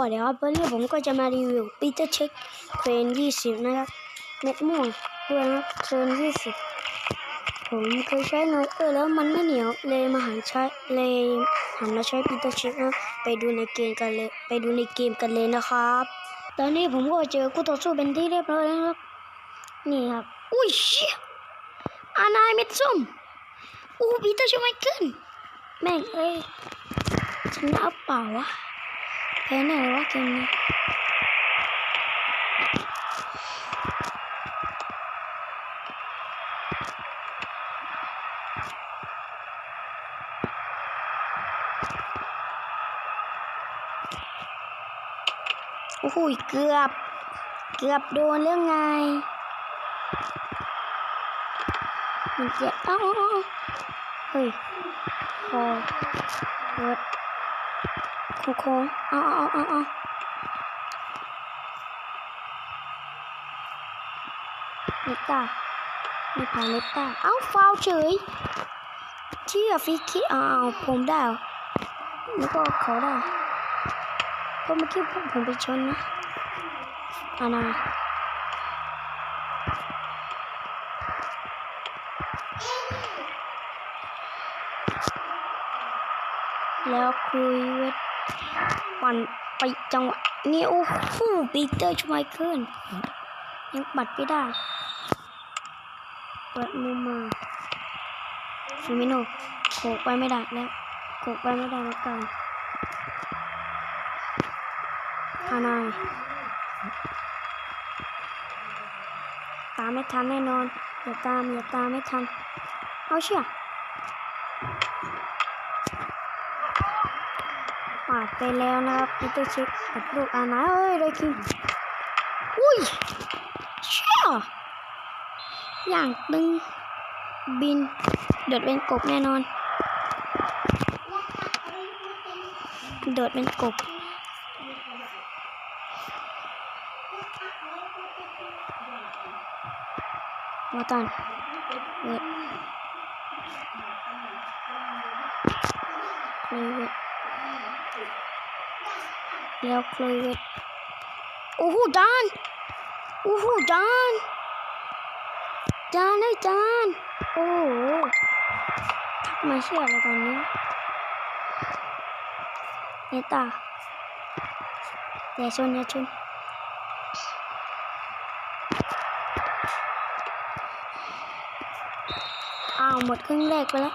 วัสดีครับวันนี้ผมก็จะมารีวิวปีเตอร์เช็คเทรน20นะครับเม็ดม่วงด้วยนะครับเทรน20ผมเคยใช้น้อยเออแล้วมันไม่เหนียวเลยมาหันใช้เลยหันมาใช้ปีเตอร์เช็คนะไปดูในเกมกันเลยไปดูในเกมกันเลยนะครับ ตอนนี้ผมก็เจอคู่ต่อสู้เป็นที่เรียบร้อยแล้วนะครับนี่ครับอุ้ยเชี่ยอานายเม็ดส้มอู้ปีเตอร์ช่วยไม่ขึ้นแม่งเอ้ยชนะเปล่าวะ แพ้แน่เลยวะเกมนี้โอ้โหเกือบ เกือบโดนเรื่องไง มันจ็บอ้าวเฮ้ยพอเวิด โค้งโค้งเอ้าวอ้าวอ้าวอ้าวเนต้าไม่ผ่านเนต้าเอ้าฟาวเฉยเชี่ยฟรีคิกอ้าผมได้หรอแล้วก็เขาได้ก็เมื่อกี้ผมผมไปชนนะอานาแล้วคุยเวท ปั่นไปจังหวะนี้โอ้โหปีเตอร์ชไมเคิลยังปัดไม่ได้ เปิดมุมมาฟิมิโนโขกไปไม่ได้แล้วโขกไปไม่ได้แล้วกันอานายตามไม่ทันแน่นอน อย่าตามอย่าตามไม่ทัน เอาเชี่ย ปาดไปแล้วนะครับพีเตอร์เช็คกับลูกอานาเอ้ยเลยคิงอุ้ยเชี่ยอย่างตึงบินโดดเป็นกบแน่นอน โดดเป็นกบมาตันเวทคลยเลยเวท โอ้โหจานโอ้โหจานจานเลยจานโอ้โหทักมาเชื่อเลยตอนนี้เนต้าอย่าชนอย่าชนอ้าวหมดครึ่งแรกไปแล้ว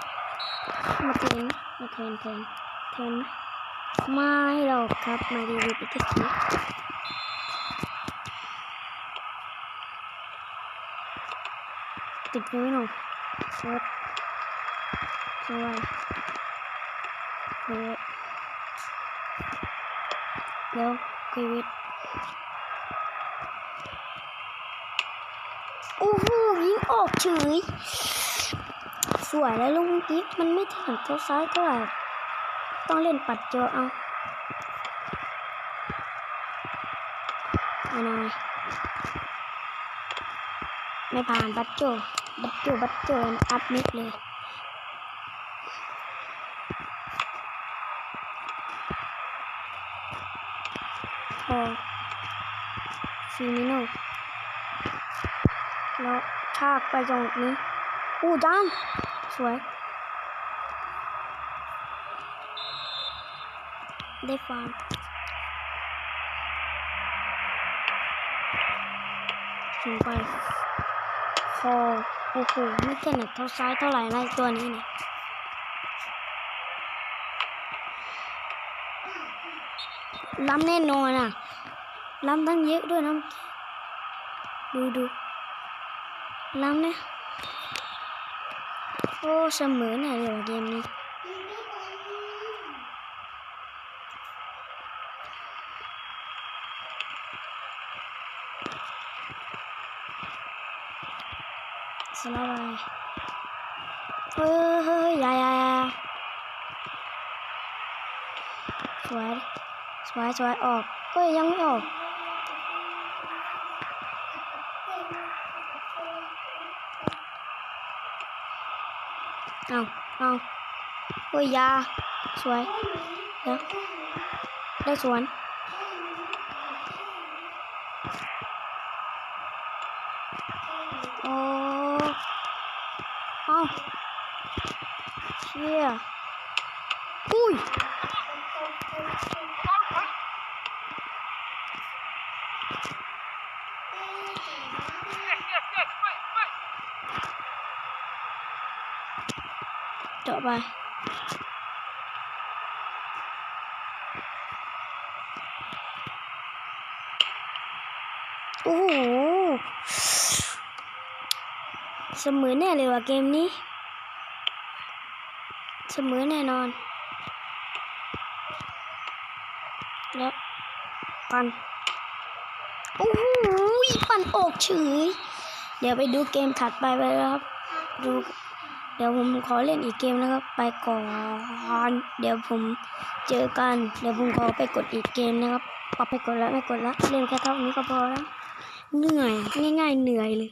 มาเทนมาเทนเทน เทนไม่หรอกครับมารีวิวอีกทีติดนิ้วหน่อยเซิร์ชช่วยเซิร์ชแล้วกวิดโอ้โหยิงออกเฉยสวยแล้วลูกเมื่อกี้มันไม่ถนัดเท้าซ้ายเท่าไหร่ ต้องเล่นปัดเจเอาอนายไม่ผ่านบัตโจบัตโจบัตโจอัพมิดเลยพอฟิมิโนแล้วชากไปตรงนี้อู้จานสวย ได้ฟาร์มถึงไปคอโอ้โหไม่ถนัดเท่าซ้ายเท่าไหร่นะไอ้ตัวนี้เนี่ยล้ำแน่นอนอะล้ำตั้งเยอะด้วยนะเมื่อกี้ดูดูล้ำเนี่ยโอ้เสมอเนี่ยเดี๋ยวเกมนี้ สลาบายเฮ้ยเฮ้ยยายายาสวยสวยสวยออกเฮ้ยยังไม่ออกเอาเอาโอ้ยยาสวยเดี๋ยวได้สวน เชี่ยอุ้ยเจาะไปโอ้โหเสมอแน่เลยว่ะเกมนี้ เสมอแน่นอน แล้วปันโอ้โหปันออกเฉย เดี๋ยวไปดูเกมถัดไปไปแล้วครับ ดู เดี๋ยวผมขอเล่นอีกเกมนะครับ ไปก่อน เดี๋ยวผมเจอกัน เดี๋ยวผมขอไปกดอีกเกมนะครับปรับไปกดแล้วไม่กดแล้วเล่นแค่เท่านี้ก็พอแล้ว เหนื่อยง่าย ๆ เหนื่อยเลย